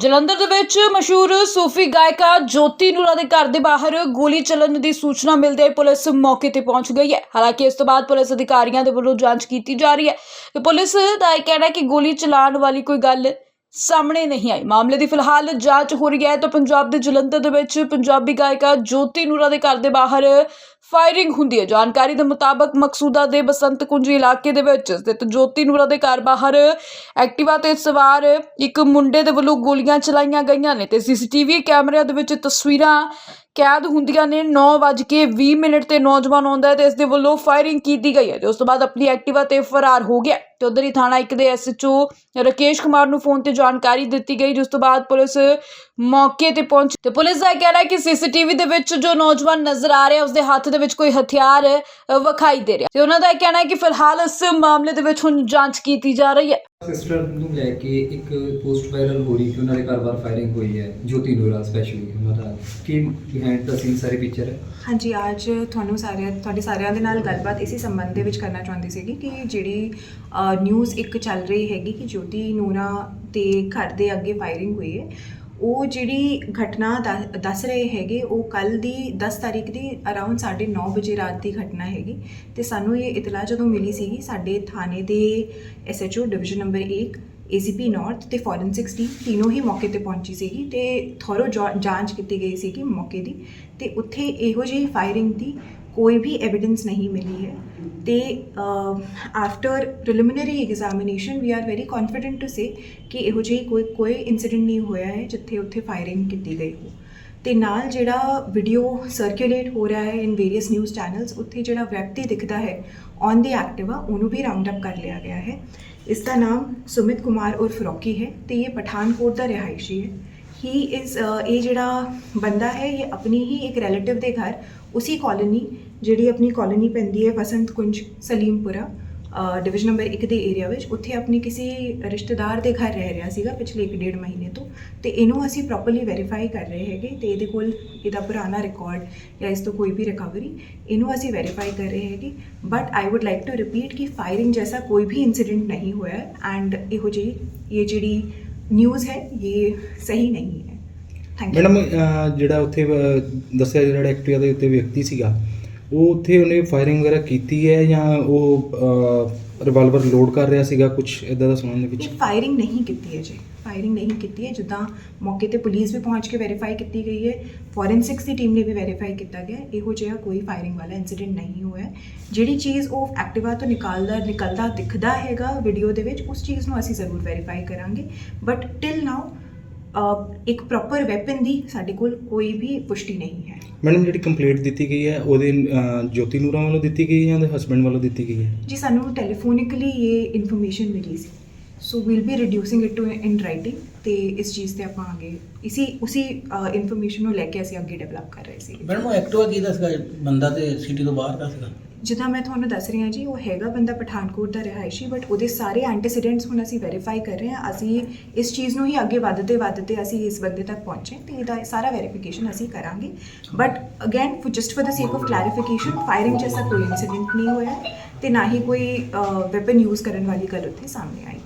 ਜਲੰਧਰ ਦੇ ਵਿੱਚ ਮਸ਼ਹੂਰ ਸੂਫੀ ਗਾਇਕਾ ਜੋਤੀ ਨੂਰਾ ਦੇ ਘਰ ਦੇ ਬਾਹਰ ਗੋਲੀ ਚੱਲਣ ਦੀ ਸੂਚਨਾ ਮਿਲਦੇ ਹੀ ਪੁਲਿਸ ਮੌਕੇ ਤੇ ਪਹੁੰਚ ਗਈ ਹੈ। ਹਾਲਾਂਕਿ ਇਸ ਤੋਂ ਬਾਅਦ ਪੁਲਿਸ ਅਧਿਕਾਰੀਆਂ ਦੇ ਵੱਲੋਂ ਜਾਂਚ ਕੀਤੀ ਜਾ ਰਹੀ ਹੈ ਤੇ ਪੁਲਿਸ ਦਾ ਇਹ ਕਹਿਣਾ ਹੈ ਕਿ ਗੋਲੀ ਚਲਾਉਣ ਵਾਲੀ ਕੋਈ ਗੱਲ ਸਾਹਮਣੇ ਨਹੀਂ ਆਈ। ਮਾਮਲੇ ਦੀ ਫਿਲਹਾਲ ਜਾਂਚ ਹੋ ਰਹੀ ਹੈ ਤਾਂ ਪੰਜਾਬ ਦੇ ਜਲੰਧਰ ਦੇ ਵਿੱਚ ਪੰਜਾਬੀ ਗਾਇਕਾ ਜੋਤੀ ਨੂਰਾ ਦੇ ਘਰ ਦੇ ਬਾਹਰ ਫਾਇਰਿੰਗ ਹੁੰਦੀ ਹੈ। ਜਾਣਕਾਰੀ ਦੇ ਮੁਤਾਬਕ ਮਕਸੂਦਾ ਦੇ ਬਸੰਤ ਕੁੰਜੀ ਇਲਾਕੇ ਦੇ ਵਿੱਚ ਸਥਿਤ ਜੋਤੀ ਨੂਰਾ ਦੇ ਘਰ ਬਾਹਰ ਐਕਟਿਵਾ ਤੇ ਸਵਾਰ ਇੱਕ ਮੁੰਡੇ ਦੇ ਵੱਲੋਂ ਗੋਲੀਆਂ ਚਲਾਈਆਂ ਗਈਆਂ ਨੇ ਤੇ ਸੀਸੀਟੀਵੀ ਕੈਮਰਿਆਂ ਦੇ ਵਿੱਚ ਤਸਵੀਰਾਂ ਕੈਦ ਹੁੰਦੀਆਂ ਨੇ। 9:20 ਮਿੰਟ ਤੇ ਨੌਜਵਾਨ ਆਉਂਦਾ ਹੈ ਤੇ ਇਸ ਦੇ ਵੱਲੋਂ ਫਾਇਰਿੰਗ ਕੀਤੀ ਗਈ ਹੈ। ਤੇ ਉਸ ਤੋਂ ਬਾਅਦ ਆਪਣੀ ਐਕਟਿਵਾ ਤੇ ਫਰਾਰ ਹੋ ਗਿਆ ਤੇ ਉਧਰ ਹੀ ਥਾਣਾ ਇੱਕ ਦੇ ਐਸਐਚਓ ਰਕੇਸ਼ ਕੁਮਾਰ ਨੂੰ ਫੋਨ ਤੇ ਜਾਣਕਾਰੀ ਦਿੱਤੀ ਗਈ ਜਿਸ ਤੋਂ ਬਾਅਦ ਪੁਲਿਸ ਮੌਕੇ ਤੇ ਪਹੁੰਚ ਤੇ ਪੁਲਿਸ ਦਾ ਇਹ ਕਹਿਣਾ ਹੈ ਕਿ ਸੀਸੀਟੀਵੀ ਦੇ ਵਿੱਚ ਜੋ ਨੌਜਵਾਨ ਨਜ਼ਰ ਆ ਰਿਹਾ ਉਸ ਦੇ ਹੱਥ ਦੇ ਵਿੱਚ ਕੋਈ ਹਥਿਆਰ ਵਿਖਾਈ ਦੇ ਰਿਹਾ ਤੇ ਉਹਨਾਂ ਦਾ ਇਹ ਕਹਿਣਾ ਹੈ ਕਿ ਫਿਲਹਾਲ ਇਸ ਮਾਮਲੇ ਦੇ ਵਿੱਚ ਹੁਣ ਜਾਂਚ ਕੀਤੀ ਜਾ ਰਹੀ ਹੈ। ਸਿਸਟਰ ਨੂੰ ਲੈ ਕੇ ਇੱਕ ਪੋਸਟ ਵਾਇਰਲ ਹੋ ਰਹੀ ਕਿ ਉਹਨਾਂ ਦੇ ਘਰ ਬਾਰ ਫਾਇਰਿੰਗ ਹੋਈ ਹੈ ਜੋਤੀ ਨੂਰਾ ਸਪੈਸ਼ਲੀ ਉਹਨਾਂ ਦਾ। ਕੀ ਬਿਹਾਈਂਡ ਦਾ ਸੀਨ ਸਾਰੇ ਪਿਕਚਰ ਹੈ? ਹਾਂਜੀ ਅੱਜ ਤੁਹਾਨੂੰ ਸਾਰਿਆਂ ਤੁਹਾਡੇ ਸਾਰਿਆਂ ਦੇ ਨਾਲ ਗੱਲਬਾਤ ਇਸੇ ਸੰਬੰਧ ਦੇ ਵਿੱਚ ਕਰਨਾ ਚਾਹੁੰਦੀ ਸੀਗੀ ਕਿ ਜਿਹੜੀ ਨਿਊਜ਼ ਇੱਕ ਚੱਲ ਰਹੀ ਹੈਗੀ ਕਿ ਜੋਤੀ ਨੂਰਾ ਤੇ ਘਰ ਦੇ ਅੱਗੇ ਫਾਇਰਿੰਗ ਹੋਈ ਹੈ। ਉਹ ਜਿਹੜੀ ਘਟਨਾ ਦੱਸ- ਦੱਸ ਰਹੇ ਹੈਗੇ, ਉਹ ਕੱਲ ਦੀ 10 ਤਾਰੀਖ ਦੀ ਅਰਾਊਂਡ 9:30 ਵਜੇ ਰਾਤ ਦੀ ਘਟਨਾ ਹੈਗੀ। ਤੇ ਸਾਨੂੰ ਇਹ ਇਤਲਾਹ ਜਦੋਂ ਮਿਲੀ ਸੀਗੀ, ਸਾਡੇ ਥਾਣੇ ਦੇ SHO division number 1 ACP north ਤੇ ਫੋਰੈਂਸਿਕਸ ਟੀਮ ਤਿੰਨੋਂ ਹੀ ਮੌਕੇ ਤੇ ਪਹੁੰਚੀ ਸੀਗੀ ਤੇ ਥੋਰੋ ਜਾਂਚ ਕੀਤੀ ਗਈ ਸੀਗੀ ਮੌਕੇ ਦੀ। ਤੇ ਉੱਥੇ ਇਹੋ ਜਿਹੀ ਫਾਇਰਿੰਗ ਦੀ ਕੋਈ ਵੀ ਐਵੀਡੈਂਸ ਨਹੀਂ ਮਿਲੀ ਹੈ ਤੇ after preliminary examination we are very confident to say ਕਿ ਇਹੋ ਜਿਹੀ ਕੋਈ ਕੋਈ ਇਨਸੀਡੈਂਟ ਨਹੀਂ ਹੋਇਆ ਹੈ ਜਿੱਥੇ ਉੱਥੇ ਫਾਇਰਿੰਗ ਕੀਤੀ ਗਈ ਹੋ ਤੇ ਨਾਲ ਜਿਹੜਾ ਵੀਡੀਓ ਸਰਕੂਲੇਟ ਹੋ ਰਿਹਾ ਹੈ ਇਨ ਵੇਰੀਅਸ ਨਿਊਜ਼ ਚੈਨਲਸ ਉੱਥੇ ਜਿਹੜਾ ਵਿਅਕਤੀ ਦਿਖਦਾ ਹੈ ਔਨ ਦੀ ਐਕਟਿਵਾ ਉਹਨੂੰ ਵੀ ਰਾਉਂਡ ਅਪ ਕਰ ਲਿਆ ਗਿਆ ਹੈ ਇਸ ਦਾ ਨਾਮ ਸੁਮਿਤ ਕੁਮਾਰ ਉਰਫ ਰੌਕੀ ਹੈ ਤੇ ਇਹ ਪਠਾਨਕੋਟ ਦਾ ਰਿਹਾਇਸ਼ੀ ਹੈ ਹੀ ਇਜ਼ ਇਹ ਜਿਹੜਾ ਬੰਦਾ ਹੈ ਇਹ ਆਪਣੀ ਹੀ ਇੱਕ ਰਿਲੇਟਿਵ ਦੇ ਘਰ ਉਸੇ ਕਾਲੋਨੀ ਜਿਹੜੀ ਆਪਣੀ ਕਾਲੋਨੀ ਪੈਂਦੀ ਹੈ ਬਸੰਤ ਕੁੰਜ ਸਲੀਮਪੁਰਾ ਡਿਵੀਜ਼ਨ ਨੰਬਰ 1 ਦੇ ਏਰੀਆ ਵਿੱਚ, ਉੱਥੇ ਆਪਣੀ ਕਿਸੇ ਰਿਸ਼ਤੇਦਾਰ ਦੇ ਘਰ ਰਹਿ ਰਿਹਾ ਸੀਗਾ ਪਿਛਲੇ 1.5 ਮਹੀਨੇ ਤੋਂ ਤੇ ਇਹਨੂੰ ਅਸੀਂ ਪ੍ਰੋਪਰਲੀ ਵੈਰੀਫਾਈ ਕਰ ਰਹੇ ਹੈਗੇ ਤੇ ਇਹਦੇ ਕੋਲ ਇਹਦਾ ਪੁਰਾਣਾ ਰਿਕਾਰਡ ਜਾਂ ਇਸ ਤੋਂ ਕੋਈ ਵੀ ਰਿਕਵਰੀ ਇਹਨੂੰ ਅਸੀਂ ਵੈਰੀਫਾਈ ਕਰ ਰਹੇ ਹੈਗੇ। But I would like to repeat ਕਿ ਫਾਇਰਿੰਗ ਜੈਸਾ ਕੋਈ ਵੀ ਇਨਸੀਡੈਂਟ ਨਹੀਂ ਹੋਇਆ ਐਂਡ ਇਹੋ ਜਿਹੀ, ਇਹ ਜਿਹੜੀ ਨਿਊਜ਼ ਹੈ, ਇਹ ਸਹੀ ਨਹੀਂ ਹੈ। ਥੈਂਕ ਯੂ ਮੈਡਮ ਜਿਹੜਾ ਉੱਥੇ ਦੱਸਿਆ ਜਿਹੜਾ ਐਕਟਿਵਾ ਦੇ ਉੱਤੇ ਵਿਅਕਤੀ ਸੀਗਾ ਉਹ ਉੱਥੇ ਉਹਨੇ ਫਾਇਰਿੰਗ ਵਗੈਰਾ ਕੀਤੀ ਹੈ ਜਾਂ ਉਹ ਰਿਵਾਲਵਰ ਲੋਡ ਕਰ ਰਿਹਾ ਸੀਗਾ? ਕੁਝ ਇਦਾਂ ਦਾ ਸੁਣਨ ਦੇ ਵਿੱਚ? ਫਾਇਰਿੰਗ ਨਹੀਂ ਕੀਤੀ ਹੈ ਜੀ ਫਾਇਰਿੰਗ ਨਹੀਂ ਕੀਤੀ ਹੈ। ਜਿੱਦਾਂ ਮੌਕੇ ਤੇ ਪੁਲਿਸ ਵੀ ਪਹੁੰਚ ਕੇ ਵੈਰੀਫਾਈ ਕੀਤੀ ਗਈ ਹੈ। ਫੋਰੈਂਸਿਕਸ ਦੀ ਟੀਮ ਨੇ ਵੀ ਵੈਰੀਫਾਈ ਕੀਤਾ ਗਿਆ। ਇਹੋ ਜਿਹਾ ਕੋਈ ਫਾਇਰਿੰਗ ਵਾਲਾ ਇਨਸੀਡੈਂਟ ਨਹੀਂ ਹੋਇਆ। ਜਿਹੜੀ ਚੀਜ਼ ਉਹ ਐਕਟਿਵਾ ਤੋਂ ਨਿਕਲਦਾ ਨਿਕਲਦਾ, ਦਿਖਦਾ ਹੈਗਾ ਵੀਡੀਓ ਦੇ ਵਿੱਚ, ਉਸ ਚੀਜ਼ ਨੂੰ ਅਸੀਂ ਜ਼ਰੂਰ ਵੈਰੀਫਾਈ ਕਰਾਂਗੇ। ਬਟ ਟਿਲ ਨਾਓ ਇੱਕ ਪ੍ਰੋਪਰ ਵੈਪਨ ਦੀ ਸਾਡੇ ਕੋਲ ਕੋਈ ਵੀ ਪੁਸ਼ਟੀ ਨਹੀਂ ਹੈ। ਮੈਡਮ ਜਿਹੜੀ ਕੰਪਲੇਂਟ ਦਿੱਤੀ ਗਈ ਹੈ ਉਹਦੇ ਜੋਤੀ ਨੂਰਾ ਵੱਲੋਂ ਦਿੱਤੀ ਗਈ ਹੈ ਜਾਂ ਉਹਦੇ ਹਸਬੰਡ ਵੱਲੋਂ ਦਿੱਤੀ ਗਈ ਹੈ? ਜੀ ਸਾਨੂੰ ਟੈਲੀਫੋਨਿਕਲੀ ਇਹ ਇਨਫੋਰਮੇਸ਼ਨ ਮਿਲੀ ਸੀ। So we'll be reducing it to in writing ਤੇ ਇਸ ਚੀਜ਼ ਤੇ ਆਪਾਂ ਅੱਗੇ ਇਸੀ ਉਸੀ ਇਨਫੋਰਮੇਸ਼ਨ ਨੂੰ ਲੈ ਕੇ ਅਸੀਂ ਅੱਗੇ ਡਿਵੈਲਪ ਕਰ ਰਹੇ ਸੀ। ਮੈਡਮ ਉਹ ਐਕਟਿਵਾ ਕੀ ਦਾ ਸੀਗਾ? ਬੰਦਾ ਤੇ ਸਿਟੀ ਤੋਂ ਬਾਹਰ ਦਾ ਸੀਗਾ? ਜਿੱਦਾਂ ਮੈਂ ਤੁਹਾਨੂੰ ਦੱਸ ਰਹੀ ਹਾਂ ਜੀ, ਉਹ ਹੈਗਾ ਬੰਦਾ ਪਠਾਨਕੋਟ ਦਾ ਰਿਹਾਇਸ਼ੀ ਬਟ ਉਹਦੇ ਸਾਰੇ ਐਂਟੀਸੀਡੈਂਟਸ ਹੁਣ ਅਸੀਂ ਵੈਰੀਫਾਈ ਕਰ ਰਹੇ ਹਾਂ। ਅਸੀਂ ਇਸ ਚੀਜ਼ ਨੂੰ ਹੀ ਅੱਗੇ ਵਧਦੇ ਵਧਦੇ ਅਸੀਂ ਇਸ ਬੰਦੇ ਤੱਕ ਪਹੁੰਚੇ ਤੇ ਇਹਦਾ ਸਾਰਾ ਵੈਰੀਫਿਕੇਸ਼ਨ ਅਸੀਂ ਕਰਾਂਗੇ। But again just for the sake of clarification firing ਜੈਸਾ ਕੋਈ ਇਨਸੀਡੈਂਟ ਨਹੀਂ ਹੋਇਆ ਹੈ ਤੇ ਨਾ ਹੀ ਕੋਈ ਵੈਪਨ ਯੂਜ਼ ਕਰਨ ਵਾਲੀ ਗੱਲ ਉੱਥੇ ਸਾਹਮਣੇ ਆਈ